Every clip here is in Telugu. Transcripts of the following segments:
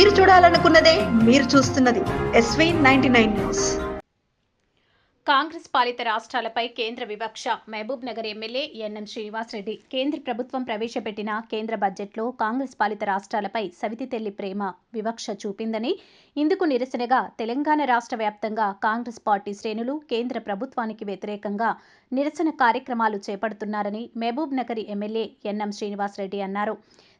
మీరు చూడాలనుకున్నదే మీరు చూస్తున్నది SV ninety nine news Congress పాలిత రాష్ట్రాలపై కేంద్ర వివక్ష. Mahabubnagar MLA NM Srinivas Reddy. కేంద్ర ప్రభుత్వం ప్రవేశపెట్టిన కేంద్ర బడ్జెట్లో కాంగ్రెస్ పాలిత రాష్ట్రాలపై సవితి తెల్లి ప్రేమ వివక్ష చూపిందని ఇందుకు నిరసనగా తెలంగాణ రాష్ట్ర వ్యాప్తంగా కాంగ్రెస్ పార్టీ శ్రేణులు కేంద్ర ప్రభుత్వానికి వ్యతిరేకంగా నిరసన కార్యక్రమాలు చేపడుతున్నారని Mahabubnagar MLA NM Srinivas Reddy అన్నారు.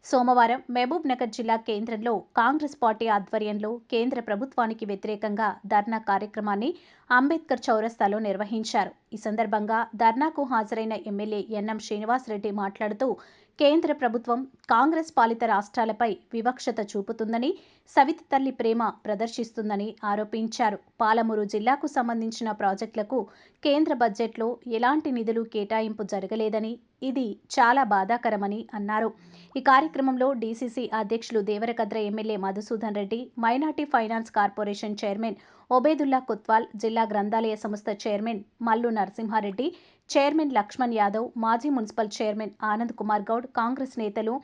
సోమవారం మహబూబ్ నగర్ జిల్లా కేంద్రంలో కాంగ్రెస్ పార్టీ ఆధ్వర్యంలో కేంద్ర ప్రభుత్వానికి వ్యతిరేకంగా ధర్నా కార్యక్రమాన్ని అంబేద్కర్ చౌరస్తాలో నిర్వహించారు. ఈ సందర్భంగా ధర్నాకు హాజరైన ఎమ్మెల్యే ఎన్ఎం శ్రీనివాసరెడ్డి మాట్లాడుతూ కేంద్ర ప్రభుత్వం కాంగ్రెస్ పాలిత రాష్ట్రాలపై వివక్షత చూపుతుందని సవితి తల్లి ప్రేమ ప్రదర్శిస్తుందని ఆరోపించారు. పాలమూరు జిల్లాకు సంబంధించిన ప్రాజెక్టులకు కేంద్ర బడ్జెట్లో ఎలాంటి నిధులు కేటాయింపు జరగలేదని ఇది చాలా బాధాకరమని అన్నారు. ఈ కార్యక్రమంలో డీసీసీ అధ్యక్షులు Devarakadra MLA Madhusudan Reddy minority finance corporation chairman Obaidullah Kotwal జిల్లా గ్రంథాలయ సంస్థ చైర్మన్ మల్లు నరసింహారెడ్డి చైర్మన్ లక్ష్మణ్ యాదవ్ మాజీ మున్సిపల్ చైర్మన్ ఆనంద్ కుమార్ గౌడ్ కాంగ్రెస్ నేతలు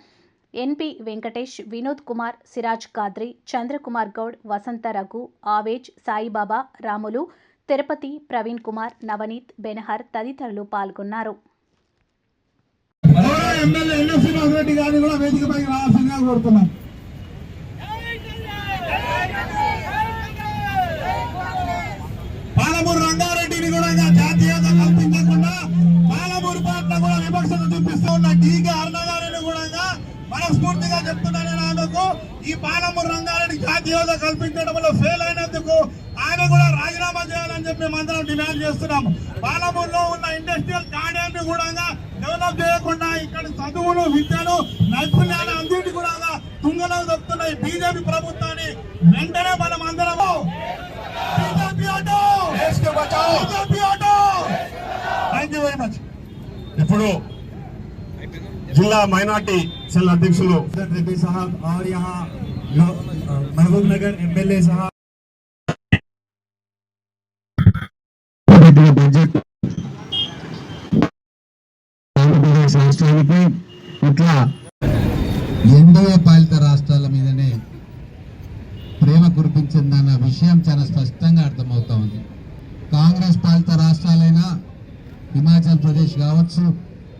ఎన్పి వెంకటేష్ వినోద్ కుమార్ సిరాజ్ కాద్రి చంద్రకుమార్ గౌడ్ వసంత రఘు ఆవేజ్ సాయిబాబా రాములు తిరుపతి ప్రవీణ్ కుమార్ నవనీత్ బెనహర్ తదితరులు పాల్గొన్నారు. ఎమ్మెల్యే ఎన్ఎస్ శ్రీనివాస్ రెడ్డి గారిని కూడా వేదికపైకి రావాల్సిందిగా కోరుతున్నాం. మనస్ఫూర్తిగా చెప్తున్నాను నేను ఆమెకు ఈ పాలమూరు రంగారెడ్డి జాతీయత కల్పించడంలో ఫెయిల్ అయినందుకు ఆయన కూడా రాజీనామా చేయాలని చెప్పి మేమందరం డిమాండ్ చేస్తున్నాం. పాలమూరులో ఉన్న ఇండస్ట్రియల్ గార్డెన్ కూడా డెవలప్ చేయకుండా ఇక్కడ చదువులు విద్యలు నైపుణ్యాలు అన్నింటి కూడా తుంగలో దొక్కుతున్నాయి బీజేపీ ప్రభుత్వాన్ని వెంటనే మనం అందరము ఇప్పుడు జిల్లా మైనార్టీ సెల్ అధ్యక్షులు. రెడ్డి సాహబ్ ఆర్ యహా మహబూబ్ నగర్ ఎమ్మెల్యే సాహబ్ బడ్జెట్ ఆంధ్రప్రదేశ్ పాలిత రాష్ట్రాల మీదనే ప్రేమ కురిపించిందన్న విషయం చాలా స్పష్టంగా అర్థమవుతా ఉంది కాంగ్రెస్ పాలిత రాష్ట్రాలైనా హిమాచల్ ప్రదేశ్ కావచ్చు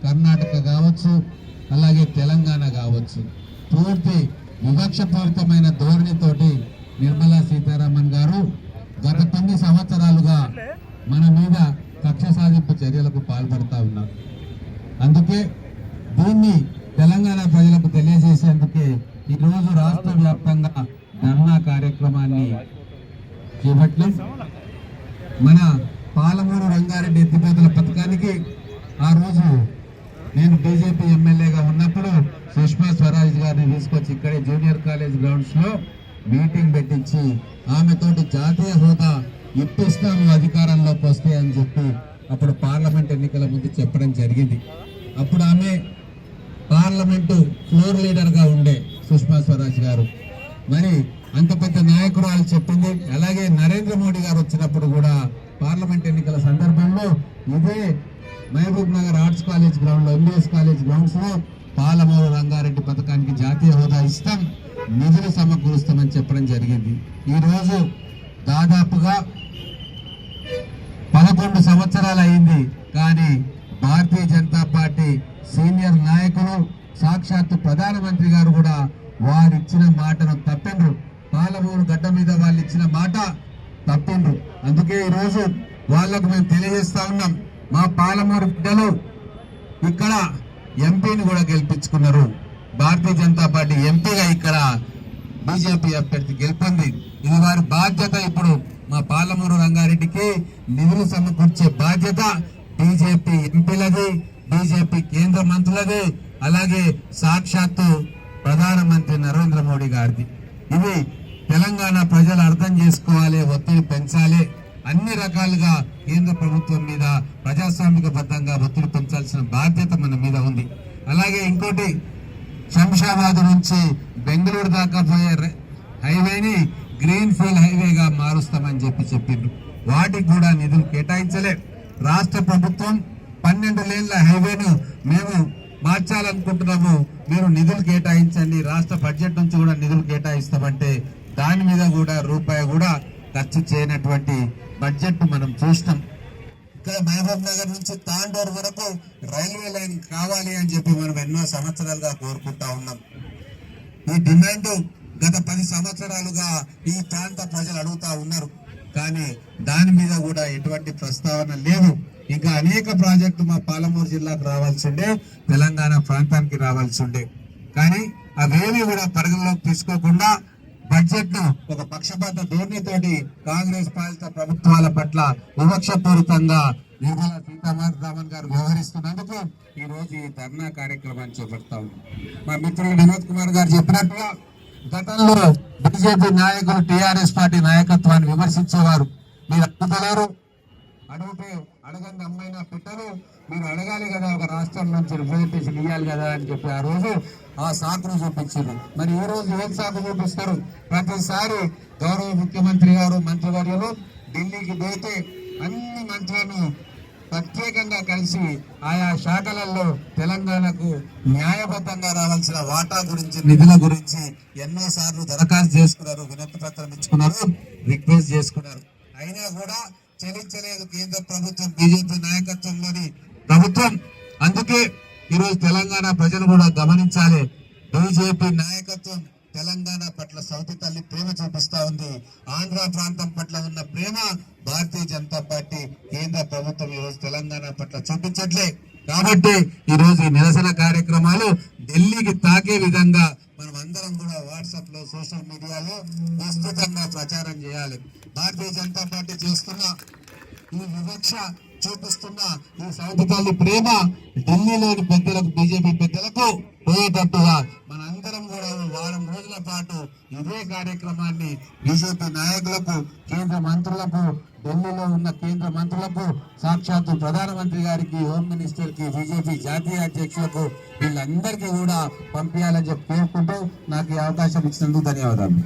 కర్ణాటక కావచ్చు అలాగే తెలంగాణ కావచ్చు. పూర్తి వివక్షపూరితమైన ధోరణితోటి నిర్మలా సీతారామన్ గారు గత కొన్ని సంవత్సరాలుగా మన మీద కక్ష సాధింపు చర్యలకు పాల్పడతా ఉన్నారు. అందుకే దీన్ని తెలంగాణ ప్రజలకు తెలియజేసేందుకే ఈరోజు రాష్ట్ర వ్యాప్తంగా ధర్నా కార్యక్రమాన్ని చేపట్టాం. మన పాలమూరు రంగారెడ్డి ఎత్తిపోతల పథకానికి ఆ రోజు నేను బీజేపీ ఎమ్మెల్యేగా ఉన్నప్పుడు సుష్మా స్వరాజ్ గారిని తీసుకొచ్చి ఇక్కడే జూనియర్ కాలేజ్ గ్రౌండ్స్లో మీటింగ్ పెట్టించి ఆమెతోటి జాతీయ హోదా ఇప్పిస్తాము అధికారంలోకి వస్తే అని చెప్పి అప్పుడు పార్లమెంట్ ఎన్నికల ముందు చెప్పడం జరిగింది. అప్పుడు ఆమె పార్లమెంటు ఫ్లోర్ లీడర్గా ఉండే సుష్మా స్వరాజ్ గారు. మరి అంత పెద్ద నాయకురాలు చెప్పింది. అలాగే నరేంద్ర మోడీ గారు వచ్చినప్పుడు కూడా పార్లమెంట్ ఎన్నికల సందర్భంలో ఇదే మహబూబ్ నగర్ ఆర్ట్స్ కాలేజ్ గ్రౌండ్లో ఎంబీఎస్ కాలేజ్ గ్రౌండ్స్లో పాలమూరు రంగారెడ్డి పథకానికి జాతీయ హోదా ఇస్తాం నిధులు సమకూరుస్తామని చెప్పడం జరిగింది. ఈ రోజు దాదాపుగా పదకొండు సంవత్సరాలు అయింది కానీ భారతీయ జనతా పార్టీ సీనియర్ నాయకులు సాక్షాత్తు ప్రధానమంత్రి గారు కూడా వారు ఇచ్చిన మాటను తప్పిండ్రు. పాలమూరు గడ్డ మీద వాళ్ళు ఇచ్చిన మాట తప్పిండ్రు. అందుకే ఈ రోజు వాళ్ళకు మేము తెలియజేస్తా ఉన్నాం. మా పాలమూరు బిడ్డలు ఇక్కడ ఎంపీని కూడా గెలిపించుకున్నారు. భారతీయ జనతా పార్టీ ఎంపీగా ఇక్కడ బీజేపీ అభ్యర్థి గెలుపొంది. ఇది వారి బాధ్యత. ఇప్పుడు మా పాలమూరు రంగారెడ్డికి నిధులు సమకూర్చే బాధ్యత బీజేపీ ఎంపీలది బీజేపీ కేంద్ర మంత్రులది అలాగే సాక్షాత్తు ప్రధానమంత్రి నరేంద్ర మోడీ గారిది. ఇది తెలంగాణ ప్రజలు అర్థం చేసుకోవాలి ఒత్తిడి పెంచాలి. అన్ని రకాలుగా కేంద్ర ప్రభుత్వం మీద ప్రజాస్వామిక బద్దంగా ఒత్తిడి పెంచాల్సిన బాధ్యత మన మీద ఉంది. అలాగే ఇంకోటి శంషాబాద్ నుంచి బెంగళూరు దాకా పోయే ర- హైవేని గ్రీన్ ఫీల్డ్ హైవేగా మారుస్తామని చెప్పి చెప్పిండ్రు. వాటికి కూడా నిధులు కేటాయించలే. రాష్ట్ర ప్రభుత్వం పన్నెండు లేన్ల హైవేను మేము మార్చాలనుకుంటున్నాము. మీరు నిధులు కేటాయించండి. రాష్ట్ర బడ్జెట్ నుంచి కూడా నిధులు కేటాయిస్తామంటే దాని మీద కూడా రూపాయి కూడా ఖర్చు చేయనటువంటి బడ్జెట్ మనం చూస్తాం. ఇక్కడ మహబూబ్ నగర్ నుంచి తాండూరు వరకు రైల్వే లైన్ కావాలి అని చెప్పి మనం ఎన్నో సంవత్సరాలుగా కోరుకుంటా ఉన్నాం. ఈ డిమాండ్ గత పది సంవత్సరాలుగా ఈ ప్రాంత ప్రజలు అడుగుతా ఉన్నారు. కానీ దాని మీద కూడా ఎటువంటి ప్రస్తావన లేదు. ఇంకా అనేక ప్రాజెక్టు మా పాలమూరు జిల్లాకు రావాల్సిండే తెలంగాణ ప్రాంతానికి రావాల్సిండే కానీ అవేమీ కూడా పరిగణలోకి తీసుకోకుండా బడ్జెట్ను ఒక పక్షపాత ధోరణితోటి కాంగ్రెస్ పాలిత ప్రభుత్వాల పట్ల వివక్షపూరితంగా నిర్మలా సీతారామన్ గారు వ్యవహరిస్తున్నందుకు ఈ రోజు ఈ ధర్నా కార్యక్రమాన్ని చేపడతా ఉన్నాం. మా మిత్రులు వినోద్ కుమార్ గారు చెప్పినట్టుగా గతంలో బీజేపీ నాయకులు టిఆర్ఎస్ పార్టీ నాయకత్వాన్ని విమర్శించేవారు. మీరు అడుగుతున్నారు అడిగితే అడగండి అమ్మాయినా పెట్టరు. మీరు అడగాలి కదా ఒక రాష్ట్రం నుంచి రిప్రజెంటేషన్ ఇవ్వాలి కదా అని చెప్పి ఆ రోజు ఆ సాకును చూపించారు. మరి ఈ రోజు ఏం సాకు చూపిస్తారు? ప్రతిసారి గౌరవ ముఖ్యమంత్రి గారు మంత్రివర్యులు ఢిల్లీకి పోతే అన్ని మంత్రులను ప్రత్యేకంగా కలిసి ఆయా శాఖలలో తెలంగాణకు న్యాయబద్ధంగా రావాల్సిన వాటా గురించి నిధుల గురించి ఎన్నోసార్లు దరఖాస్తు చేసుకున్నారు వినతి పత్రం ఇచ్చుకున్నారు రిక్వెస్ట్ చేసుకున్నారు. అయినా కూడా చెల్లించలేదు కేంద్ర ప్రభుత్వం బీజేపీ నాయకత్వంలోని ప్రభుత్వం. అందుకే ఈరోజు తెలంగాణ ప్రజలు కూడా గమనించాలి. బీజేపీ నాయకత్వం తెలంగాణ పట్ల సౌతి తల్లి ప్రేమ చూపిస్తా ఉంది. ఆంధ్ర ప్రాంతం పట్ల ఉన్న ప్రేమ భారతీయ జనతా పార్టీ కేంద్ర ప్రభుత్వం ఈ రోజు తెలంగాణ పట్ల చూపించట్లే. కాబట్టి ఈ రోజు ఈ నిరసన కార్యక్రమాలు ఢిల్లీకి తాకే విధంగా మనం అందరం కూడా వాట్సాప్లో సోషల్ మీడియాలో విస్తృతంగా ప్రచారం చేయాలి. భారతీయ జనతా పార్టీ చేస్తున్న ఈ వివక్ష చూపిస్తున్న ఈ సౌతి ప్రేమ ఢిల్లీలోని పెద్దలకు బీజేపీ పెద్దలకు పోయేటట్టుగా మనందరం కూడా వారం రోజుల పాటు ఇదే కార్యక్రమాన్ని బీజేపీ నాయకులకు కేంద్ర మంత్రులకు ఢిల్లీలో ఉన్న కేంద్ర మంత్రులకు సాక్షాత్తు ప్రధానమంత్రి గారికి హోమ్ మినిస్టర్కి బీజేపీ జాతీయ అధ్యక్షులకు వీళ్ళందరికీ కూడా పంపించాలని చెప్పి కోరుకుంటూ నాకు ఈ అవకాశం ఇచ్చినందుకు ధన్యవాదాలు.